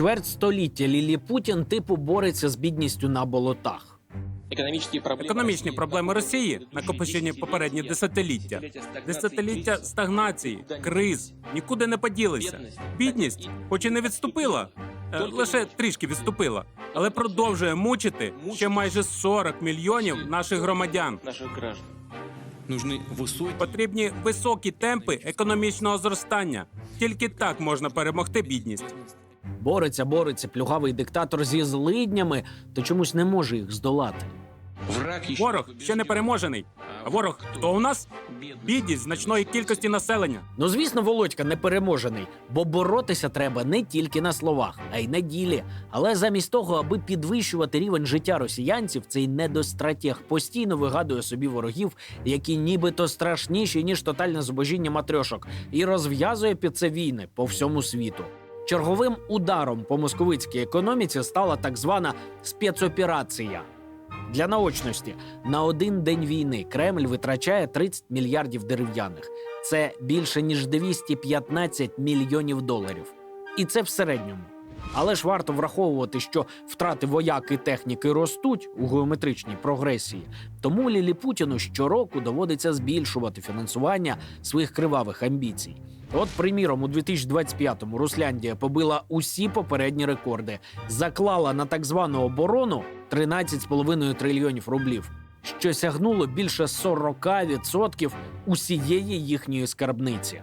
чверть століття Лілі Путін типу бореться з бідністю на болотах. Економічні проблеми, Економічні проблеми Росії, накопичені попередні десятиліття, десятиліття стагнації, криз нікуди не поділися. Бідність, хоч і не відступила, е, лише трішки відступила, але продовжує мучити ще майже 40 мільйонів наших громадян. Нужны высокие Потрібні високі темпи економічного зростання. Тільки так можна перемогти бідність. Бореться, бореться плюгавий диктатор зі злиднями, то чомусь не може їх здолати. Ворог ще не переможений. А ворог хто у нас? Бідність значної кількості населення. Ну звісно, Володька не переможений, бо боротися треба не тільки на словах, а й на ділі. Але замість того, аби підвищувати рівень життя росіянців, цей недостратег постійно вигадує собі ворогів, які нібито страшніші ніж тотальне зубожіння матрьошок, і розв'язує під це війни по всьому світу. Черговим ударом по московицькій економіці стала так звана спецоперація. Для наочності на один день війни Кремль витрачає 30 мільярдів дерев'яних. Це більше ніж 215 мільйонів доларів. І це в середньому. Але ж варто враховувати, що втрати вояк і техніки ростуть у геометричній прогресії. Тому Лілі Путіну щороку доводиться збільшувати фінансування своїх кривавих амбіцій. От, приміром, у 2025-му Русляндія побила усі попередні рекорди, заклала на так звану оборону 13,5 трильйонів рублів, що сягнуло більше 40% усієї їхньої скарбниці.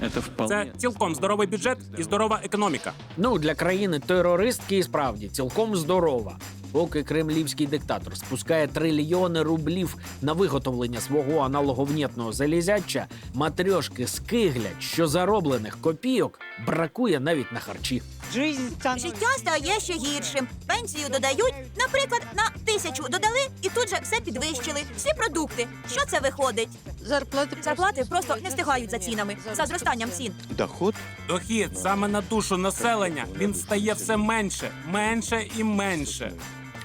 Это вполне. Це цілком здоровий бюджет і здорова економіка. Ну, для країни терористки і справді цілком здорова. Поки кремлівський диктатор спускає трильйони рублів на виготовлення свого аналоговнєтного залізяча, матрьошки скиглять, що зароблених копійок бракує навіть на харчі. Життя стає ще гіршим. Пенсію додають, наприклад, на тисячу додали і тут же все підвищили. Всі продукти. Що це виходить? Зарплати Зарплати просто не встигають за цінами, за зростанням цін. доход Дохід саме на душу населення він стає все менше, менше і менше.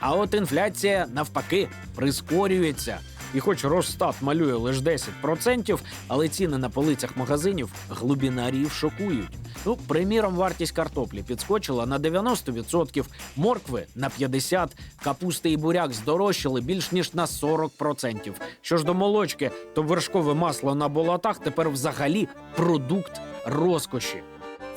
А от інфляція навпаки прискорюється. І хоч Росстат малює лише 10%, але ціни на полицях магазинів глубінарів шокують. Ну, приміром, вартість картоплі підскочила на 90%, моркви на 50%, капусти і буряк здорожчали більш ніж на 40%. Що ж до молочки, то вершкове масло на болотах тепер взагалі продукт розкоші.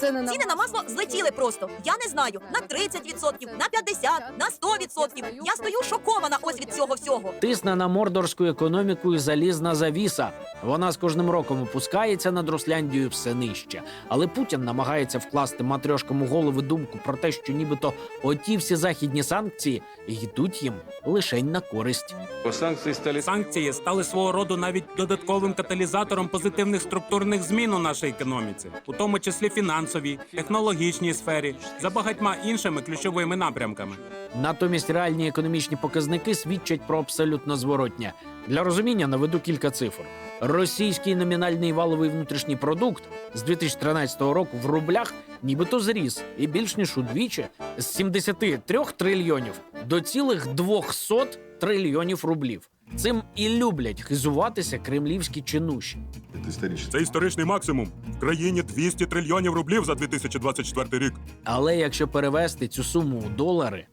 Ціни на Ціни на масло злетіли просто. Я не знаю, на 30%, на 50%, на 100%. Я стою шокована ось від цього всього. Тисне на мордорську економіку і залізна завіса. Вона з кожним роком опускається над Русляндією все нижче. Але Путін намагається вкласти матрьошкам у голови думку про те, що нібито оті всі західні санкції йдуть їм лишень на користь. санкции стали Санкції стали свого роду навіть додатковим каталізатором позитивних структурних змін у нашій економіці, у тому числі фінансовій, технологічній сфері, за багатьма іншими ключовими напрямками. Натомість реальні економічні показники свідчать про абсолютно зворотнє. Для розуміння наведу кілька цифр. Російський номінальний валовий внутрішній продукт з 2013 року в рублях нібито зріс і більш ніж удвічі з 73 трильйонів до цілих 200 трильйонів рублів. Цим і люблять хизуватися кремлівські чинуші. Це історичний максимум. В країні 200 трильйонів рублів за 2024 рік. Але якщо перевести цю суму у долари,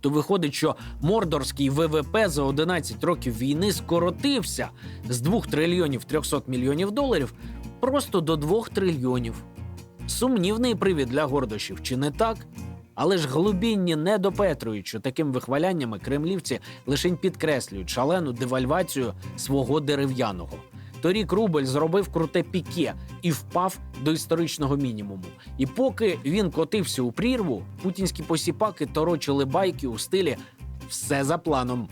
то виходить, що мордорський ВВП за 11 років війни скоротився з 2 трильйонів 300 мільйонів доларів просто до 2 трильйонів. Сумнівний привід для гордощів, чи не так? Але ж глубінні не допетрують, що таким вихваляннями кремлівці лишень підкреслюють шалену девальвацію свого дерев'яного. Торік рубль зробив круте піке і впав до історичного мінімуму. І поки він котився у прірву, путінські посіпаки торочили байки у стилі все за планом.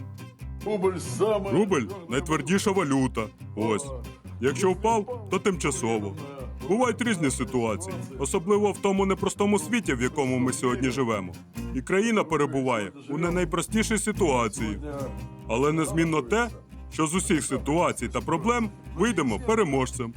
Рубль найтвердіша валюта. Ось. Якщо впав, то тимчасово. Бувають різні ситуації, особливо в тому непростому світі, в якому ми сьогодні живемо. І країна перебуває у не найпростішій ситуації. Але незмінно те, що з усіх ситуацій та проблем вийдемо переможцем.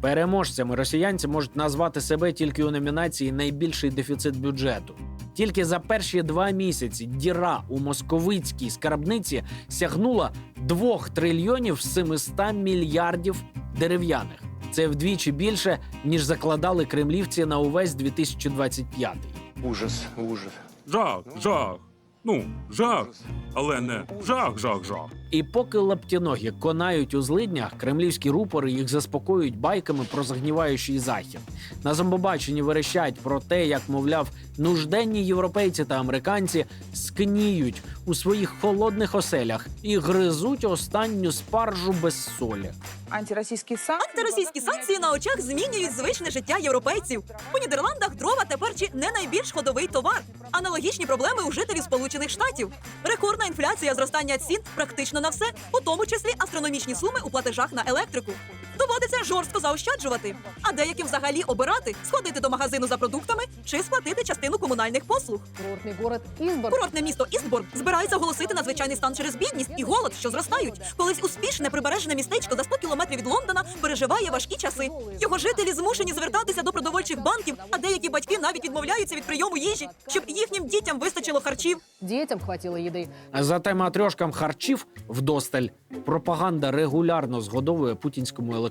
Переможцями росіянці можуть назвати себе тільки у номінації Найбільший дефіцит бюджету. Тільки за перші два місяці діра у московицькій скарбниці сягнула 2 трильйонів 700 мільярдів дерев'яних. Це вдвічі більше, ніж закладали кремлівці на увесь 2025. Ужас, ужас. Жах, жах. Ну, жах, але не жах, жах, жах. І поки лаптіногі конають у злиднях, кремлівські рупори їх заспокоюють байками про загніваючий захід. На зомбобаченні верещать про те, як мовляв, нужденні європейці та американці скніють у своїх холодних оселях і гризуть останню спаржу без солі. Антиросійські санкції. Антиросійські санкції на очах змінюють звичне життя європейців. У Нідерландах дрова тепер чи не найбільш ходовий товар. Аналогічні проблеми у жителів Сполучених Штатів. Рекордна інфляція, зростання цін практично на все, у тому числі астрономічні суми у платежах на електрику. Доводиться жорстко заощаджувати. А деяким взагалі обирати сходити до магазину за продуктами чи сплатити частину комунальних послуг. Курортний город Ізбор Курортне місто Істборг збирається оголосити надзвичайний стан через бідність і голод, що зростають. Колись успішне прибережне містечко за 100 кілометрів від Лондона переживає важкі часи. Його жителі змушені звертатися до продовольчих банків, а деякі батьки навіть відмовляються від прийому їжі, щоб їхнім дітям вистачило харчів. дітям хватило їди. Зате матрьошкам харчів вдосталь пропаганда регулярно згодовує путінському електорату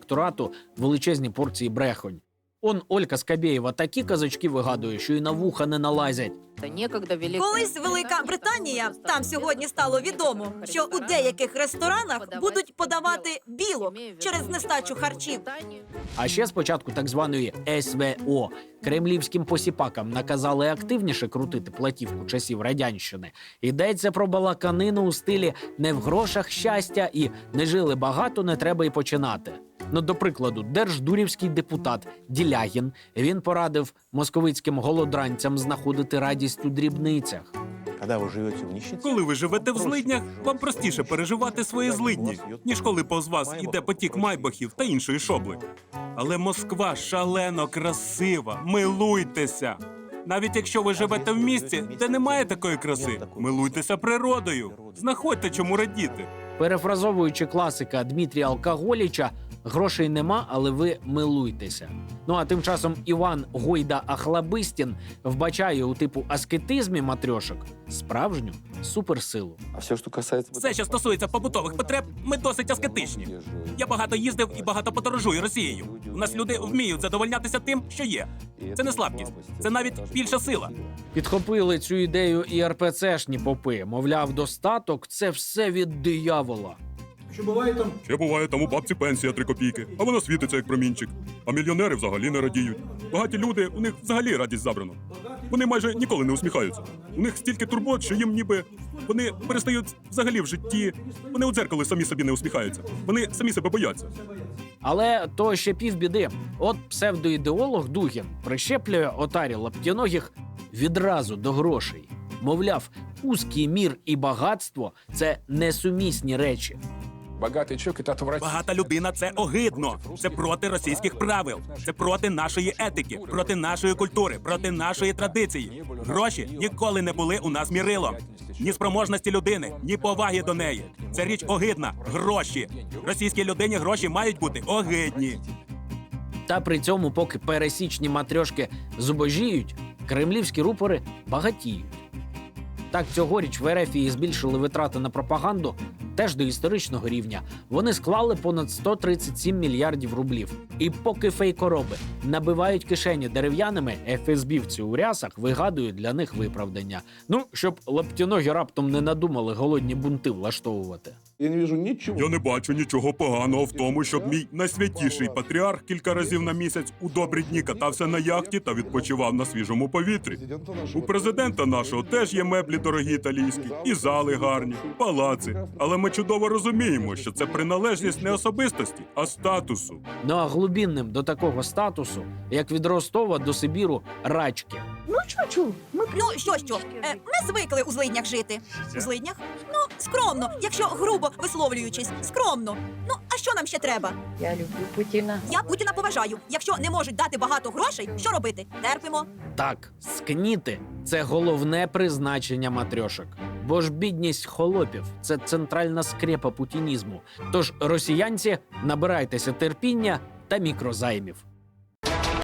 величезні порції брехонь. Он Олька Скабєєва такі казочки вигадує, що і на вуха не налазять. Некогда велика... Колись Велика Британія там сьогодні стало відомо, що у деяких ресторанах будуть подавати білок через нестачу харчів. А ще спочатку так званої СВО кремлівським посіпакам наказали активніше крутити платівку часів радянщини. Йдеться про балаканину у стилі не в грошах щастя і не жили багато, не треба й починати. Ну, до прикладу, держдурівський депутат Ділягін він порадив московицьким голодранцям знаходити радість у дрібницях. Когда вы живете в нищете, Коли ви живете в злиднях, вам простіше переживати свої злидні, ніж коли повз вас іде потік майбахів та іншої шобли. Але Москва шалено красива. Милуйтеся. Навіть якщо ви живете в місті, де немає такої краси, милуйтеся природою. Знаходьте чому радіти. Перефразовуючи класика Дмитрія Алкоголіча, грошей нема, але ви милуйтеся. Ну а тим часом Іван Гойда Ахлабистін вбачає у типу аскетизмі матрьошок справжню суперсилу. а все, что касается... Все, що стосується побутових потреб, ми досить аскетичні. Я багато їздив і багато подорожую Росією. У нас люди вміють задовольнятися тим, що є. Це не слабкість, це навіть більша сила. Підхопили цю ідею і РПЦшні попи. Мовляв, достаток це все від диявола. Ще буває там у бабці пенсія 3 копійки, а вона світиться як промінчик. А мільйонери взагалі не радіють. Багаті люди, у них взагалі радість забрано. Вони майже ніколи не усміхаються. У них стільки турбот, що їм ніби вони перестають взагалі в житті. Вони у дзеркало самі собі не усміхаються. Вони самі себе бояться. Але то ще півбіди. От псевдоідеолог Дугін прищеплює отарі лаптяногих відразу до грошей. Мовляв, узкий мір і багатство це несумісні речі. Богатый человек это отвратительно. Багата людина це огидно. Це проти російських правил. Це проти нашої етики, проти нашої культури, проти нашої традиції. Гроші ніколи не були у нас мірилом. Ні спроможності людини, ні поваги до неї. Це річ огидна. Гроші. Російській людині гроші мають бути огидні. Та при цьому, поки пересічні матрьошки зубожіють, кремлівські рупори багатіють. Так, цьогоріч в Ерефії збільшили витрати на пропаганду теж до історичного рівня. Вони склали понад 137 мільярдів рублів. І поки фейкороби набивають кишені дерев'яними, ФСБівці у рясах вигадують для них виправдання. Ну, щоб лаптіногі раптом не надумали голодні бунти влаштовувати. Я не вижу ничего. Я не бачу нічого поганого в тому, щоб мій найсвятіший патріарх кілька разів на місяць у добрі дні катався на яхті та відпочивав на свіжому повітрі. У президента нашого теж є меблі дорогі італійські, і зали гарні, палаци. Але ми чудово розуміємо, що це приналежність не особистості, а статусу. Ну а глубінним до такого статусу, як від Ростова до Сибіру, рачки. Ну що що, е, ми звикли у злиднях жити. У злиднях? Ну, скромно, якщо грубо висловлюючись, скромно. Ну а що нам ще треба? Я люблю Путіна. Я Путіна поважаю. Якщо не можуть дати багато грошей, що робити? Терпимо. Так, скніти це головне призначення матрьошок. Бо ж бідність холопів це центральна скрепа путінізму. Тож росіянці набирайтеся терпіння та мікрозаймів.